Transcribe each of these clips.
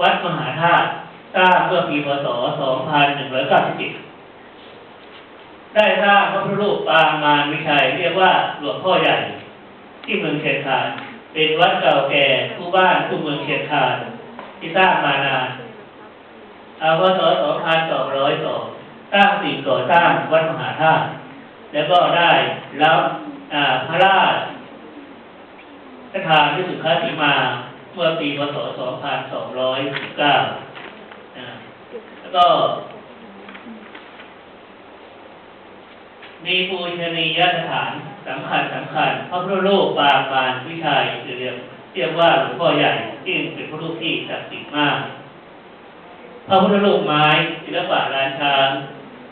วัดมหาธาตุสร้างเมื่อปีพศ 2197 ได้สร้างพระพุทธรูปปางมารวิชัย เรียกว่าหลวงพ่อใหญ่ ที่เมืองเชียงคาน เป็นวัดเก่าแก่คู่บ้านคู่เมืองเชียงคานที่สร้างมานานอาพศ 2202สร้างสิ่งก่อสร้างวัดมหาธาตุแล้วก็ได้รับพระราชทานที่สุขาสีมา เมื่อปีพศ 2219 แล้วก็ มีปูชนียสถานสำคัญสำคัญพระพุทธรูปปางมารวิชัยเรียกเรียกว่าหลวงพ่อใหญ่ที่เป็นพระรูปที่ศักดิ์สิทธิ์มาก พระพุทธรูปไม้ศิลปะลานช้าง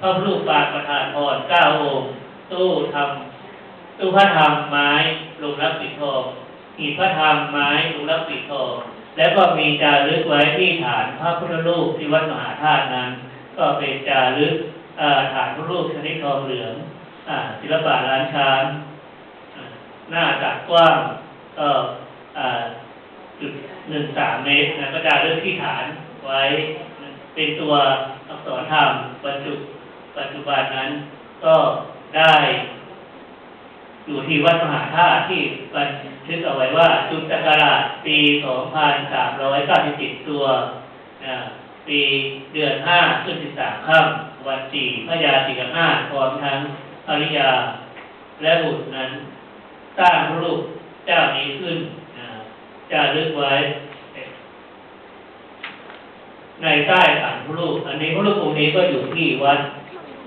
พระพุทธรูปปางประธานพรเก้าองค์ตู้ทำตู้พระธรรมไม้ลงรับปิดทอง หีพระธรรมไม้ลงรับปิดทองแล้วก็มีจารึกไว้ที่ฐานพระพุทธรูปที่วัดมหาธาตุนั้น ก็เป็นจารึกฐานพระรูปชนิดทองเหลืองศิลปะร้านช้างหน้าตัดกว้างก็จุดหนึ่งสามเมตรนะก็จะเลือกที่ฐานไว้เป็นตัวอักษรธรรมบรรจุปัจจุบันนั้น ก็ได้อยู่ที่วัดมหาธาตุที่บัน ทึกเอาไว้ว่าจุดจักราชปี 2397 ตัวอ่าปีเดือน5ขึ้น13ค่ำวันสี่พระยาสิกห้าพร้อมทั้งภริยา และบุตรนั้นสร้างพระรูปเจ้านี้ขึ้นนะจะลึกไว้ ในใต้ฐานพระรูป อันนี้พระรูปองค์นี้ก็อยู่ที่วัด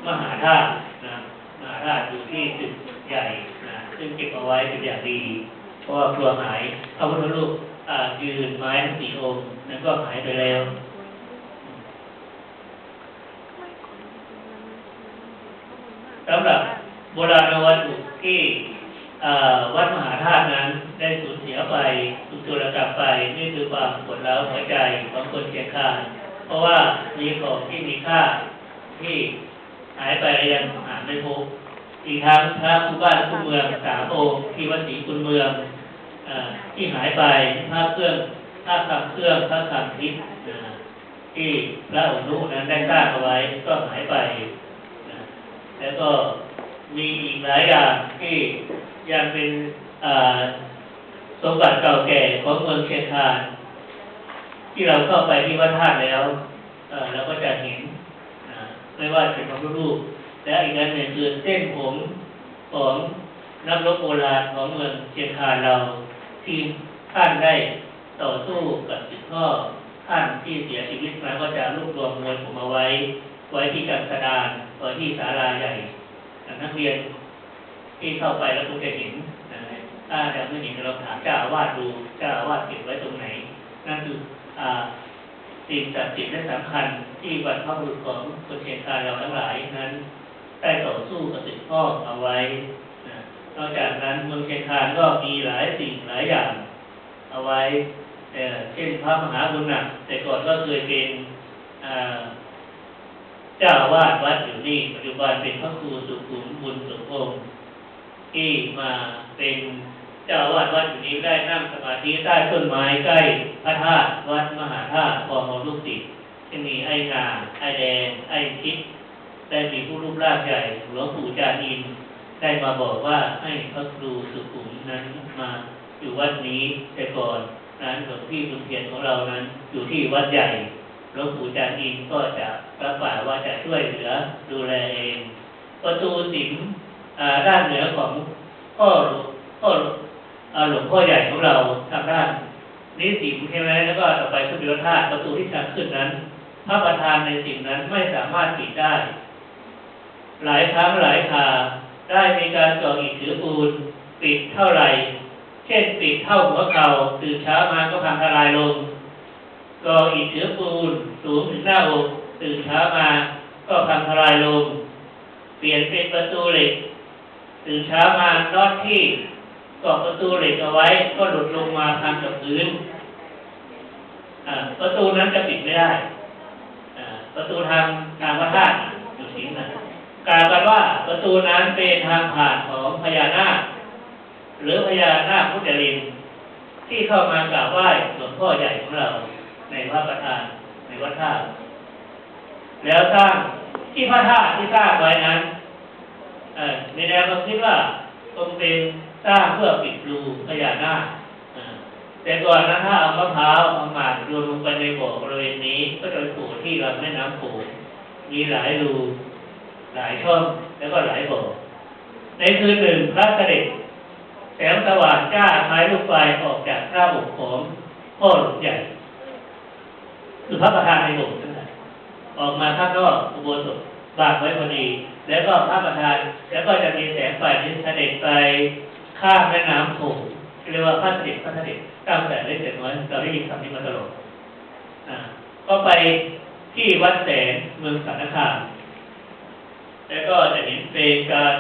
มหาธาตุนะมหาธาตุอยู่ที่ตึกใหญ่นะซึ่งเก็บเอาไว้เป็นอย่างดี เพราะว่ากลัวหายพระพุทธรูปยืนไม้สี่องค์นั้นก็หายไปแล้วสำหรับโบราณวัตถุที่วัดมหาธาตุนั้นได้สูญเสียไปถูกโจรกรรมไปนี่คือความปวดร้าวหัวใจของคนเชียงคานเพราะว่ามีของที่มีค่าที่หายไปยังหาไม่พบอีกทั้งพระคู่บ้านคู่เมืองสามองค์ที่วัดศรีคุณเมือง ที่หายไปพระเครื่องพระคำเครื่องพระคำทิพย์ที่พระอนุนั้นได้สร้างเอาไว้ก็หายไปแล้วก็มีอีกหลายอย่างที่ยังเป็นสมบัติเก่าแก่ของเมืองเชียงคานที่เราเข้าไปที่วัดธาตุแล้วเราก็จะเห็นไม่ว่าจะเป็นพระพุทธรูปและอีกอันหนึ่งคือเส้นผมของนักรบโบราณของเมืองเชียงคานเรา ที่ท่านได้ต่อสู้กับสิทธิพ่อท่านที่เสียชีวิตมาก็จะรวบรวมมวลผมเอาไว้ ไว้ที่กังสดานไว้ที่ศาลาใหญ่นักเรียนที่เข้าไปแล้วคงจะเห็นถ้ายังไม่เห็นเราถามเจ้าอาวาสดูเจ้าอาวาสเก็บไว้ตรงไหน นั่นคือสิ่งศักดิ์สิทธิ์และสำคัญที่บรรพบุรุษของคนเชียงคานเราทั้งหลายนั้น ได้ต่อสู้กับสิ่งพ่อเอาไว้ นอกจากนั้นเมืองเชียงคานก็มีหลายสิ่งหลายอย่าง เอาไว้เเช่นพระมหาบุญหนักแต่ก่อนก็เคยเป็นเจ้าอาวาดวัดอยู่นี่ปัจจุบันเป็นพระครูสุขุมบุญสุพงศ์ที่มาเป็นเจ้าอาวาดวัดอยู่นี้ได้นั่งสมาธิใต้ต้นไม้ใกล้พระธาตุวัดมหาธาตุพอมลูกศิษย์ที่มีไอ้งาไอ้แดง ไอ้ทิศได้มีผู้รูปร่างใหญ่หลวงปู่จานิน ได้มาบอกว่าให้พระครูสุขุมนั้นมาอยู่วัดนี้แต่ก่อนนั้นหลวงพี่บุญเทียนของเรานั้น อยู่ที่วัดใหญ่หลวงปู่จารย์อินก็จะรับปากว่าจะช่วยเหลือดูแลเอง ประตูสิมด้านเหนือของพ่อหลวงพ่อหลวงพ่อใหญ่ของเราทางด้านนี้สิมใช่ไหมแล้วก็ต่อไปพุทธยธาตุประตูที่ทางขึ้นนั้น พระประธานในสิมนั้นไม่สามารถปิดได้ หลายครั้งหลายคา ได้มีการก่ออิฐถือปูนปิดเท่าไหร่ เช่นปิดเท่าหัวเข่าตื่นเช้ามาก็พังทลายลงก็อิฐถือปูนสูงถึงหน้าอกตื่นเช้ามาก็พังทลายลง เปลี่ยนเป็นประตูเหล็กตื่นเช้ามานอตที่กาะประตูเหล็กเอาไว้ ก็หลุดลงมาพันกับพื้นประตูนั้นจะปิดไม่ได้ประตูทางทางพระธาตุอยู่ที่นั่น กล่าวกันว่าประตูนั้นเป็นทางผ่านของพญานาคหรือพญานาคพุทธลินที่เข้ามากราบไหว้หลวงพ่อใหญ่ของเราในวัดประธานในวัดท่าแล้วสร้างที่พระธาตุที่สร้างไว้นั้นเอในแนวความคิดว่าคงเป็นสร้างเพื่อปิดรูพญานาคแต่ก่อนนะถ้าเอามะพร้าวเอาหมากโยนลงไปในบ่อบริเวณนี้ ก็จะไปโผล่ที่ลำแม่น้ำโขงมีหลายรู หลายช่องแล้วก็หลายบ่อในคืนหนึ่งพระเสด็จแสงสว่างจ้าคล้ายลูกไฟออกจากหน้าอกของพ่อหลวงใหญ่ คือพระประธานในโบสถ์นั่นแหละออกมาข้างนอกอุโบสถบางไว้พอดี แล้วก็พระประธาน แล้วก็จะมีแสงไฟที่เสด็จไปข้ามแม่น้ำโขงเรียกว่าพระเสด็จพระเสด็จตั้งแต่เล็กแต่น้อยเราได้ยินคำนี้มาตลอดก็ไปที่วัดแสงเมืองสารคาม แล้วก็จะเห็นเป็นการ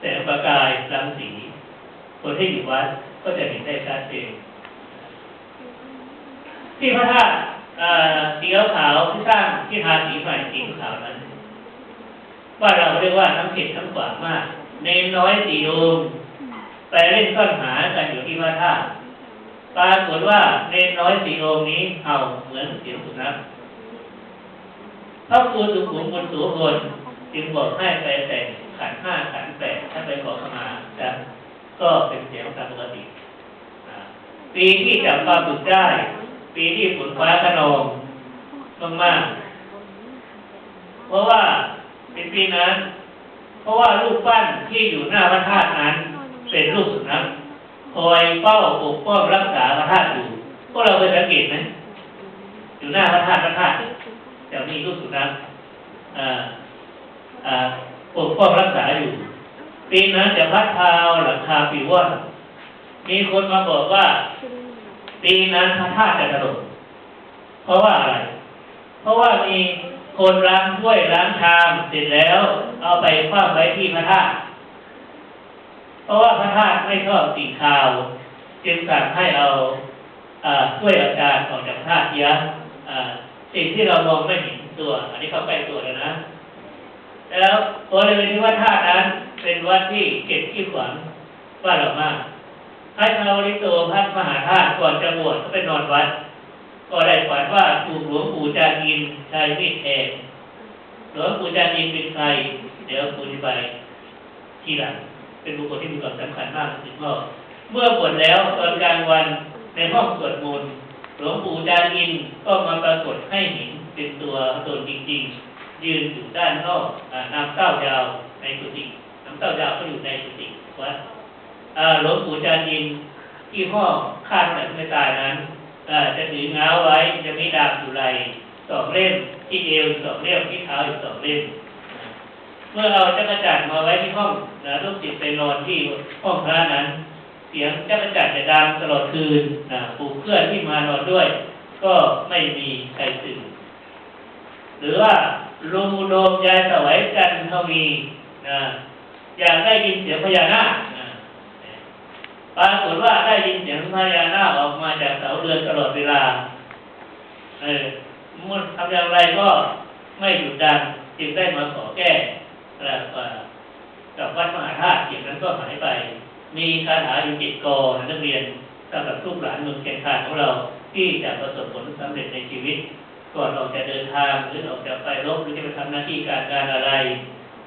แสงประกายรังสี คนที่อยู่วัดก็จะเห็นได้ชัดเจนที่พระธาตุสีขาวที่สร้างที่ทาสีใหม่สีขาวนั้น ว่าเราเรียกว่าน้ำเข็ดน้ำขวามากในน้อยสีโดมไปเล่นซ่อนหากันอยู่ที่พระธาตุปรากฏว่าในน้อยสีโดมนี้เห่าเหมือนเสียงสุนัขพระครูสุขุมบุญสูบน จึงบอกให้ไปแต่งขันห้าขันแปดถ้าไปขอขมาจะก็เป็นเสียงตามปกติปีที่จับปลาบึกได้ ปีที่ฝนฟ้าขนองมากๆเพราะว่าเป็นปีนั้น เพราะว่ารูปปั้นที่อยู่หน้าพระธาตุนั้น เป็นรูปสุนัขคอยเฝ้าปกป้องรักษาพระธาตุอยู่พวกเราเคยสังเกตไหมอยู่หน้าพระธาตุพระธาตุจะมีรูปสุนัขอ่า ปกป้องรักษาอยู่ ปีนั้นจะพัดพาวหลังคาปิวว่อนมีคนมาบอกว่า ปีนั้นพระธาตุจะถล่มเพราะว่าอะไร เพราะว่ามีคนล้างถ้วยล้างชามเสร็จแล้ว เอาไปคว้าไว้ที่พระธาตุเพราะว่าพระธาตุไม่ชอบสิ่งคาว จึงสั่งให้เอาถ้วยอาจารย์ออกจากพระธาตุเสียอ่าสิ่งที่เรามองไม่เห็นตัว อันนี้เขาใกล้ตัวแล้วนะ แล้วบริเวณที่วัดธาตุนั้นเป็นวัดที่เก็บที่ขวัญว่าเรามากพระชาวลิโตพระมหาธาตุก่อนจะบวชก็ไปนอนวัด ก็ได้ฝันว่าถูกหลวงปู่จานินใช้มีดแทงหลวงปู่จานินเป็นใครเดี๋ยวปู่จะไปทีหลังเป็นบุคคลที่มีความสำคัญมากถึงก็เมื่อบวชแล้วตอนกลางวันในห้องสวดมนต์หลวงปู่จานินก็มาปรากฏให้เห็นเป็นตัวตนจริงๆ ยืนอยู่ด้านนอกอน้ำเต้ายาวในกุฏิน้ำเต้ายาวก็อยู่ในกุฏิวัดหลวงปู่จานินที่ห้องคาดแต่ไม่ตายนั้นจะถือเงาไว้จะมีดาบอยู่ไหลสองเล่มที่เอวสองเล่มที่เท้าอีกสองเล่มเมื่อเอาจักรจันทร์มาไว้ที่ห้องนะลูกศิษย์ไปนอนที่ห้องพระนั้น เสียงจักรจันทร์จะดังตลอดคืนนะปู่เพื่อนที่มานอนด้วย ก็ไม่มีใครตื่นหรือว่า ลุงอุดมยายสวัยจันทวีนะอยากได้ยินเสียงพญานาคปรากฏว่าได้ยินเสียงพญานาคออกมาจากเสาเรือนตลอดเวลา เออมันทำอย่างไรก็ไม่หยุดดังจึงได้มาขอแก้แล้วก็กับวัดมหาธาตุเสียงนั้นก็หายไป มีคาถาอยู่จิตกรนักเรียนสำหรับลูกหลานเมืองเชียงคานของเราที่จะประสบผลสำเร็จในชีวิต ก่อนออกจะเดินทางหรือออกจะไปรบหรือจะไปทำหน้าที่การงานอะไร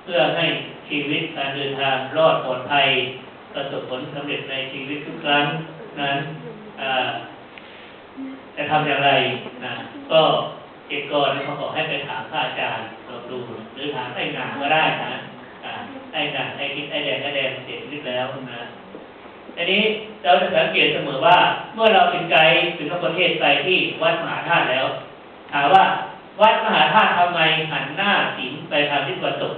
เพื่อให้ชีวิตการเดินทางรอดปลอดภัยประสบผลสำเร็จในชีวิตทุกครั้งนั้นจะทำอย่างไรนะก็เอกกรเขาขอให้ไปถามพระอาจารย์ลองดูหรือถามไอ้หนาก็ได้นะไอ้หนาไอ้คิดไอ้แดงไอ้แดงเสียชีวิตแล้วนะทีนี้เราจะสังเกตเสมอว่าเมื่อเราเป็นไกด์เป็นนักประเทศไปที่วัดมหาธาตุแล้ว ถามว่า วัดมหาธาตุทำไมหันหน้าสิงไปทางทิศตะวันตก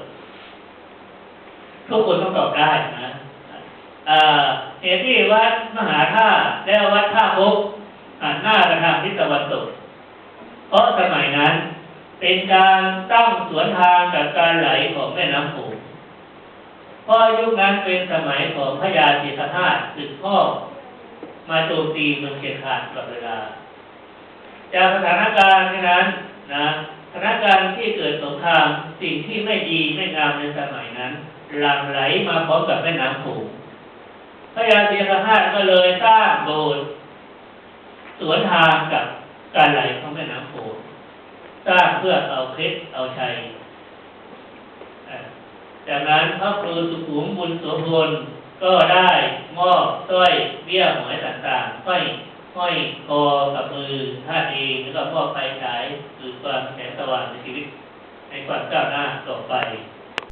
ทุกคนต้องตอบได้นะเหตุที่วัดมหาธาตุและวัดท่าพกหันหน้าไปทางทิศตะวันตก เพราะสมัยนั้นเป็นการตั้งสวนทางกับการไหลของแม่น้ำโขงเพราะยุคนั้นเป็นสมัยของพระยาศิษฐาชสืบพ่อมาโจมตีเมืองเชียงคานตลอดเวลา จากสถานการณ์นั้นนะสถานการณ์ที่เกิดสงครามสิ่งที่ไม่ดีไม่งามในสมัยนั้นหลั่งไหลมาพร้อมกับแม่น้ำโขงพระยาเสียรหาชก็เลยสร้างโบสถ์สวนทางกับการไหลของแม่น้ำโขงสร้างเพื่อเอาเคล็ดเอาชัยจากนั้นพระครูสุขุมบุญโสพลก็ได้มอบสร้อยเบี้ยหวยต่างๆห้อย ห้อยคอกับมือท่านเองแล้วก็มอบไฟฉายคือความแสงสว่างในชีวิต ในความก้าวหน้าต่อไป